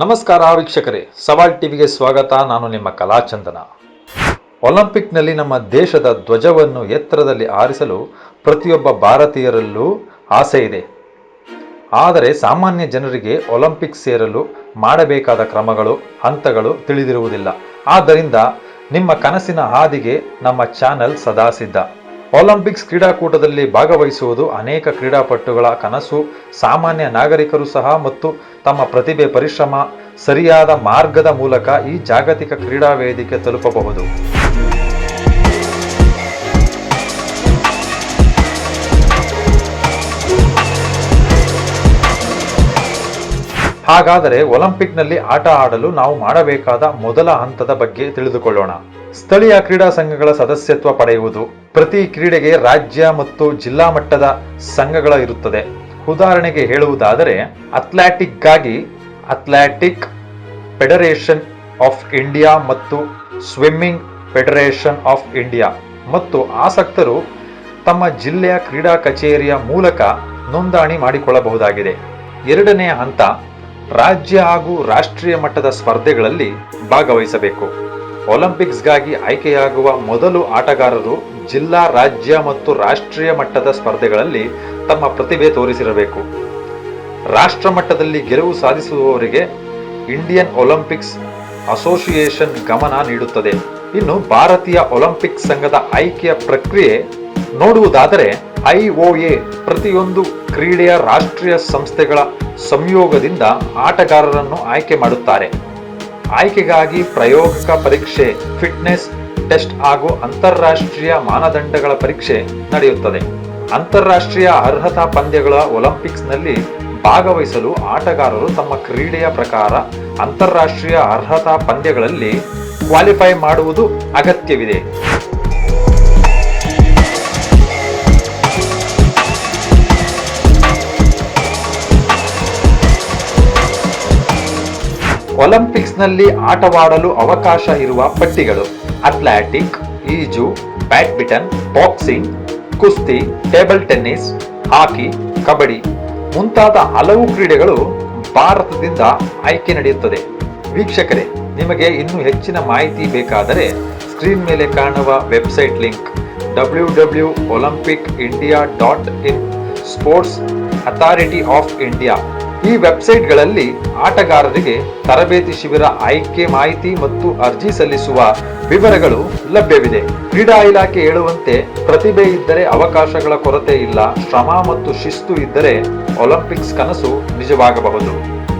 ನಮಸ್ಕಾರ ವೀಕ್ಷಕರೇ, ಸವಾಲ್ ಟಿವಿಗೆ ಸ್ವಾಗತ, ನಾನು ನಿಮ್ಮ ಕಲಾಚಂದನ. ಒಲಿಂಪಿಕ್ನಲ್ಲಿ ನಮ್ಮ ದೇಶದ ಧ್ವಜವನ್ನು ಎತ್ತರದಲ್ಲಿ ಆರಿಸಲು ಪ್ರತಿಯೊಬ್ಬ ಭಾರತೀಯರಲ್ಲೂ ಆಸೆ ಇದೆ. ಆದರೆ ಸಾಮಾನ್ಯ ಜನರಿಗೆ ಒಲಿಂಪಿಕ್ ಸೇರಲು ಮಾಡಬೇಕಾದ ಕ್ರಮಗಳು, ಹಂತಗಳು ತಿಳಿದಿರುವುದಿಲ್ಲ. ಆದ್ದರಿಂದ ನಿಮ್ಮ ಕನಸಿನ ಹಾದಿಗೆ ನಮ್ಮ ಚಾನೆಲ್ ಸದಾ ಸಿದ್ಧ. ಒಲಿಂಪಿಕ್ಸ್ ಕ್ರೀಡಾಕೂಟದಲ್ಲಿ ಭಾಗವಹಿಸುವುದು ಅನೇಕ ಕ್ರೀಡಾಪಟುಗಳ ಕನಸು. ಸಾಮಾನ್ಯ ನಾಗರಿಕರು ಸಹ ಮತ್ತು ತಮ್ಮ ಪ್ರತಿಭೆ, ಪರಿಶ್ರಮ, ಸರಿಯಾದ ಮಾರ್ಗದ ಮೂಲಕ ಈ ಜಾಗತಿಕ ಕ್ರೀಡಾ ವೇದಿಕೆ ತಲುಪಬಹುದು. ಹಾಗಾದರೆ ಒಲಿಂಪಿಕ್ನಲ್ಲಿ ಆಟ ಆಡಲು ನಾವು ಮಾಡಬೇಕಾದ ಮೊದಲ ಹಂತದ ಬಗ್ಗೆ ತಿಳಿದುಕೊಳ್ಳೋಣ. ಸ್ಥಳೀಯ ಕ್ರೀಡಾ ಸಂಘಗಳ ಸದಸ್ಯತ್ವ ಪಡೆಯುವುದು ಪ್ರತಿ ಕ್ರೀಡೆಗೆ ರಾಜ್ಯ ಮತ್ತು ಜಿಲ್ಲಾ ಮಟ್ಟದ ಸಂಘಗಳ ಇರುತ್ತದೆ. ಉದಾಹರಣೆಗೆ ಹೇಳುವುದಾದರೆ ಅಥ್ಲೆಟಿಕ್ಗಾಗಿ ಅಥ್ಲೆಟಿಕ್ ಫೆಡರೇಷನ್ ಆಫ್ ಇಂಡಿಯಾ ಮತ್ತು ಸ್ವಿಮ್ಮಿಂಗ್ ಫೆಡರೇಷನ್ ಆಫ್ ಇಂಡಿಯಾ ಮತ್ತು ಆಸಕ್ತರು ತಮ್ಮ ಜಿಲ್ಲೆಯ ಕ್ರೀಡಾ ಕಚೇರಿಯ ಮೂಲಕ ನೋಂದಣಿ ಮಾಡಿಕೊಳ್ಳಬಹುದಾಗಿದೆ. ಎರಡನೆಯ ಹಂತ ರಾಜ್ಯ ಹಾಗೂ ರಾಷ್ಟ್ರೀಯ ಮಟ್ಟದ ಸ್ಪರ್ಧೆಗಳಲ್ಲಿ ಭಾಗವಹಿಸಬೇಕು. ಒಲಿಂಪಿಕ್ಸ್ಗಾಗಿ ಆಯ್ಕೆಯಾಗುವ ಮೊದಲು ಆಟಗಾರರು ಜಿಲ್ಲಾ, ರಾಜ್ಯ ಮತ್ತು ರಾಷ್ಟ್ರೀಯ ಮಟ್ಟದ ಸ್ಪರ್ಧೆಗಳಲ್ಲಿ ತಮ್ಮ ಪ್ರತಿಭೆ ತೋರಿಸಿರಬೇಕು. ರಾಷ್ಟ್ರ ಮಟ್ಟದಲ್ಲಿ ಗೆಲುವು ಸಾಧಿಸುವವರಿಗೆ ಇಂಡಿಯನ್ ಒಲಿಂಪಿಕ್ಸ್ ಅಸೋಸಿಯೇಷನ್ ಗಮನ ನೀಡುತ್ತದೆ. ಇನ್ನು ಭಾರತೀಯ ಒಲಿಂಪಿಕ್ ಸಂಘದ ಆಯ್ಕೆಯ ಪ್ರಕ್ರಿಯೆ ನೋಡುವುದಾದರೆ ಐಒಎ ಪ್ರತಿಯೊಂದು ಕ್ರೀಡೆಯ ರಾಷ್ಟ್ರೀಯ ಸಂಸ್ಥೆಗಳ ಸಂಯೋಗದಿಂದ ಆಟಗಾರರನ್ನು ಆಯ್ಕೆ ಮಾಡುತ್ತಾರೆ. ಆಯ್ಕೆಗಾಗಿ ಪ್ರಾಯೋಗಿಕ ಪರೀಕ್ಷೆ, ಫಿಟ್ನೆಸ್ ಟೆಸ್ಟ್ ಹಾಗೂ ಅಂತಾರಾಷ್ಟ್ರೀಯ ಮಾನದಂಡಗಳ ಪರೀಕ್ಷೆ ನಡೆಯುತ್ತದೆ. ಅಂತಾರಾಷ್ಟ್ರೀಯ ಅರ್ಹತಾ ಪಂದ್ಯಗಳ ಒಲಿಂಪಿಕ್ಸ್ನಲ್ಲಿ ಭಾಗವಹಿಸಲು ಆಟಗಾರರು ತಮ್ಮ ಕ್ರೀಡೆಯ ಪ್ರಕಾರ ಅಂತಾರಾಷ್ಟ್ರೀಯ ಅರ್ಹತಾ ಪಂದ್ಯಗಳಲ್ಲಿ ಕ್ವಾಲಿಫೈ ಮಾಡುವುದು ಅಗತ್ಯವಿದೆ. ಒಲಿಂಪಿಕ್ಸ್ನಲ್ಲಿ ಆಟವಾಡಲು ಅವಕಾಶ ಇರುವ ಪಟ್ಟಿಗಳು ಅಥ್ಲೆಟಿಕ್, ಈಜು, ಬ್ಯಾಡ್ಮಿಂಟನ್, ಬಾಕ್ಸಿಂಗ್, ಕುಸ್ತಿ, ಟೇಬಲ್ ಟೆನ್ನಿಸ್, ಹಾಕಿ, ಕಬಡ್ಡಿ ಮುಂತಾದ ಹಲವು ಕ್ರೀಡೆಗಳು ಭಾರತದಿಂದ ಆಯ್ಕೆ ನಡೆಯುತ್ತದೆ. ವೀಕ್ಷಕರೇ, ನಿಮಗೆ ಇನ್ನೂ ಹೆಚ್ಚಿನ ಮಾಹಿತಿ ಬೇಕಾದರೆ ಸ್ಕ್ರೀನ್ ಮೇಲೆ ಕಾಣುವ website link W W Olympic India dot in sports authority of India ಈ ವೆಬ್ಸೈಟ್ಗಳಲ್ಲಿ ಆಟಗಾರರಿಗೆ ತರಬೇತಿ ಶಿಬಿರ ಆಯ್ಕೆ ಮಾಹಿತಿ ಮತ್ತು ಅರ್ಜಿ ಸಲ್ಲಿಸುವ ವಿವರಗಳು ಲಭ್ಯವಿದೆ. ಕ್ರೀಡಾ ಇಲಾಖೆ ಹೇಳುವಂತೆ ಪ್ರತಿಭೆ ಇದ್ದರೆ ಅವಕಾಶಗಳ ಕೊರತೆ ಇಲ್ಲ, ಶ್ರಮ ಮತ್ತು ಶಿಸ್ತು ಇದ್ದರೆ ಒಲಿಂಪಿಕ್ಸ್ ಕನಸು ನಿಜವಾಗಬಹುದು.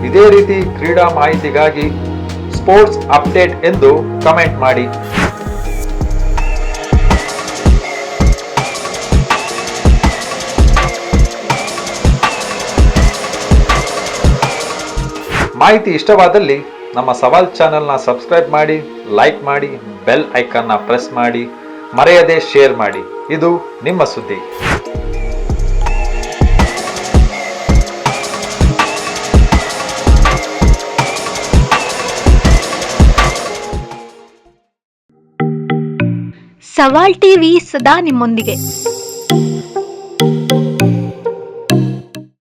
ಇದೇ ರೀತಿ ಕ್ರೀಡಾ ಮಾಹಿತಿಗಾಗಿ ಸ್ಪೋರ್ಟ್ಸ್ ಅಪ್ಡೇಟ್ ಎಂದು ಕಮೆಂಟ್ ಮಾಡಿ. ಮಾಹಿತಿ ಇಷ್ಟವಾದಲ್ಲಿ ನಮ್ಮ ಸವಾಲ್ ಚಾನೆಲ್ನ ಸಬ್ಸ್ಕ್ರೈಬ್ ಮಾಡಿ, ಲೈಕ್ ಮಾಡಿ, ಬೆಲ್ ಐಕನ್ನ ಪ್ರೆಸ್ ಮಾಡಿ, ಮರೆಯದೆ ಶೇರ್ ಮಾಡಿ. ಇದು ನಿಮ್ಮ ಸುದ್ದಿ. ಸವಾಲ್ ಟಿವಿ ಸದಾ ನಿಮ್ಮೊಂದಿಗೆ.